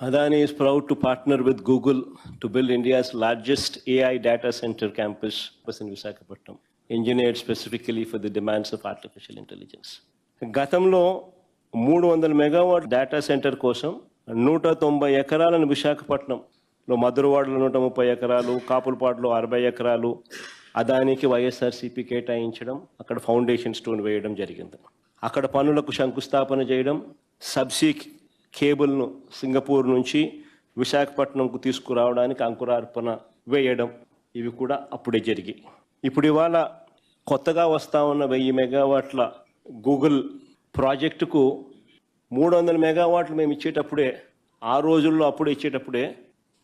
Adani is proud to partner with Google to build India's largest AI data center campus in Visakhapatnam, engineered specifically for the demands of artificial intelligence. గతంలో మూడు వందల megawatt data centre కోసం నూట తొంభై ఎకరాలను విశాఖపట్నంలో మధురవాడలో నూట ముప్పై ఎకరాలు కాపులపాడులో అరవై ఎకరాలు అదానికి వైఎస్ఆర్సీపీ కేటాయించడం అక్కడ ఫౌండేషన్ స్టోన్ వేయడం జరిగింది అక్కడ పనులకు శంకుస్థాపన చేయడం సబ్సీ కేబుల్ను సింగపూర్ నుంచి విశాఖపట్నంకు తీసుకురావడానికి అంకురార్పణ వేయడం ఇవి కూడా అప్పుడే జరిగాయి ఇప్పుడు ఇవాళ కొత్తగా వస్తా ఉన్న వెయ్యి మెగావాట్ల గూగుల్ ప్రాజెక్టుకు మూడు వందల మెగావాట్లు మేము ఇచ్చేటప్పుడే ఆ రోజుల్లో అప్పుడు ఇచ్చేటప్పుడే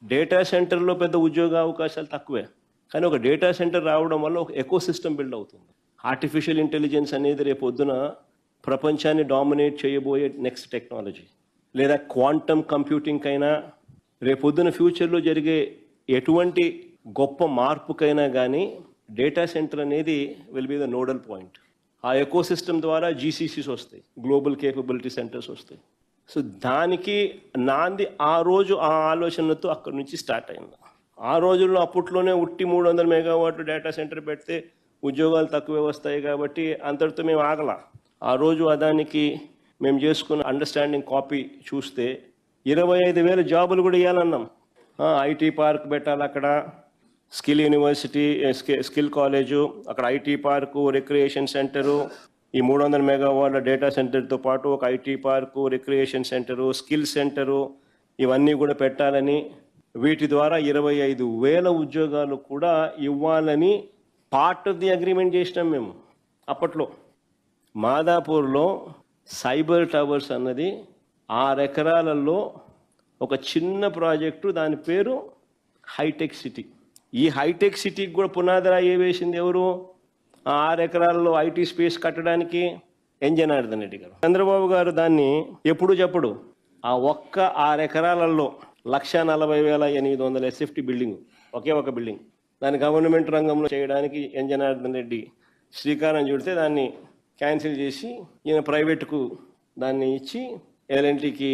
డేటా సెంటర్లో పెద్ద ఉద్యోగ అవకాశాలు తక్కువే. కానీ ఒక డేటా సెంటర్ రావడం వల్ల ఒక ఎకో సిస్టమ్ బిల్డ్ అవుతుంది. ఆర్టిఫిషియల్ ఇంటెలిజెన్స్ అనేది రేపు పొద్దున ప్రపంచాన్ని డామినేట్ చేయబోయే నెక్స్ట్ టెక్నాలజీ. లేదా క్వాంటమ్ కంప్యూటింగ్కైనా రేపొద్దున ఫ్యూచర్లో జరిగే ఎటువంటి గొప్ప మార్పుకైనా కానీ డేటా సెంటర్ అనేది will be the nodal point. ఆ ఎకో సిస్టమ్ ద్వారా జీసీసీస్ వస్తాయి గ్లోబల్ కేపబిలిటీ సెంటర్స్ వస్తాయి. సో దానికి నాంది ఆ రోజు ఆ ఆలోచనతో అక్కడి నుంచి స్టార్ట్ అయింది. ఆ రోజుల్లో అప్పట్లోనే ఉట్టి మూడు వందల మెగావాట్లు డేటా సెంటర్ పెడితే ఉద్యోగాలు తక్కువే వస్తాయి కాబట్టి అంతటితో మేము ఆగల. ఆ రోజు అదానికి మేము చేసుకున్న అండర్స్టాండింగ్ కాపీ చూస్తే ఇరవై ఐదు వేల జాబులు కూడా ఇవ్వాలన్నాం ఐటీ పార్క్ పెట్టాలి అక్కడ. స్కిల్ యూనివర్సిటీ స్కి- స్కిల్ కాలేజు అక్కడ ఐటీ పార్కు రిక్రియేషన్ సెంటరు ఈ మూడు వందల మెగావాట్ల డేటా సెంటర్తో పాటు ఒక IT park recreation centre skill centre ఇవన్నీ కూడా పెట్టాలని వీటి ద్వారా ఇరవై ఐదు వేల ఉద్యోగాలు కూడా ఇవ్వాలని పార్ట్ ఆఫ్ ది అగ్రిమెంట్ చేసినాం మేము అప్పట్లో. మాదాపూర్లో సైబర్ టవర్స్ అన్నది ఆరు ఎకరాలలో ఒక చిన్న ప్రాజెక్టు దాని పేరు హైటెక్ సిటీ. ఈ హైటెక్ సిటీకి కూడా పునాదిరా ఏ వేసింది ఎవరు? ఆ ఆరు ఎకరాల్లో ఐటీ స్పేస్ కట్టడానికి ఎంజనార్దన్ రెడ్డి గారు. చంద్రబాబు గారు దాన్ని ఎప్పుడు చెప్పడు? ఆ ఒక్క ఆరు ఎకరాలలో లక్ష నలభై వేల ఎనిమిది వందల ఎస్ఎఫ్టీ బిల్డింగ్ ఒకే ఒక బిల్డింగ్. దాన్ని గవర్నమెంట్ రంగంలో చేయడానికి ఎంజనార్దన్ రెడ్డి శ్రీకారం చుడితే దాన్ని క్యాన్సిల్ చేసి ఈయన ప్రైవేట్కు దాన్ని ఇచ్చి ఎల్ఎన్టీకి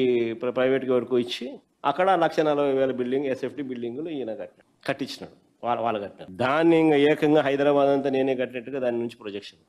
ప్రైవేట్కి వరకు ఇచ్చి అక్కడ లక్ష నలభై వేల బిల్డింగ్ ఎస్ఎఫ్టీ బిల్డింగులు ఈయన కట్టినాడు కట్టించినాడు. వాళ్ళ వాళ్ళు కట్టినారు దాన్ని ఇంకా ఏకంగా హైదరాబాద్ అంతా నేనే కట్టినట్టుగా దాని నుంచి ప్రొజెక్షన్